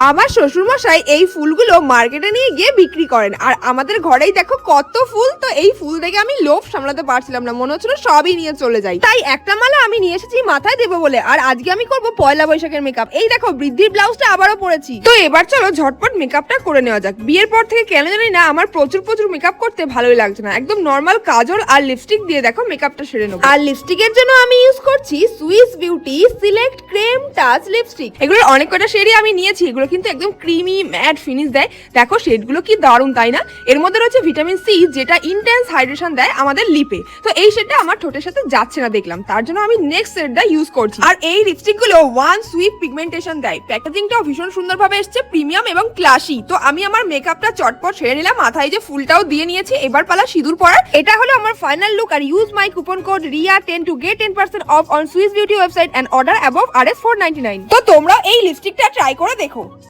আমার শ্বশুরমশাই এই ফুলগুলো মার্কেটে নিয়ে গিয়ে বিক্রি করেন। আর আমাদের ঘরেই দেখো কত ফুল, তো এই ফুল দেখে আমি লোভ সামলাতে পারছিলাম না। মনে হচ্ছিল সবই নিয়ে চলে যাই। তাই একটা মালা আমি নিয়ে এসেছি মাথায় দেবো বলে, আর আজকে আমি করব পয়লা বৈশাখের মেকআপ এই দেখো, বৃদ্ধির ব্লাউজটা আবারও পরেছি। তো এবার চলো ঝটপট মেকআপটা করে নেওয়া যাক। বিয়ের পর থেকে কেন জানি না আমার প্রচুর প্রচুর মেকআপ করতে ভালোই লাগছে না। একদম নর্মাল কাজল আর লিপস্টিক দিয়ে দেখো মেকআপটা সেরে নেব। আর লিপস্টিকের জন্য আমি ইউজ করছি Swiss beauty select creme touch lipstick এগুলোর অনেক কটা শেডই আমি নিয়েছি। এগুলো কিন্তু একদম ক্রিমি ম্যাট ফিনিশ দেয়। দেখো শেডগুলো কি দারুণ, তাই না? এর মধ্যে রয়েছে ভিটামিন সি যেটা ইন্টেন্স হাইড্রেশন দেয় আমাদের লিপে তো এই শেডটা আমার ঠোঁটের সাথে যাচ্ছে না দেখলাম। তার জন্য আমি নেক্সট শেডটা ইউজ করছি। আর এই লিপস্টিকগুলো ওয়ান সুইপ পিগমেন্টেশন দেয়। প্যাকেজিংটাও ভীষণ সুন্দরভাবে এসছে প্রিমিয়াম এবং ক্লাসি তো আমি আমার মেকআপটা চটপট সেরে নিলাম, মাথায় যে ফুলটাও দিয়ে নিয়েছি, এবার পালা সিঁদুর পরার। এটা হলো আমার final look R use my coupon code Riya ten to get ten percent off on Swiss beauty website and order above R S four ninety nine তো তোমরা এই লিপস্টিকটা ট্রাই করে দেখো।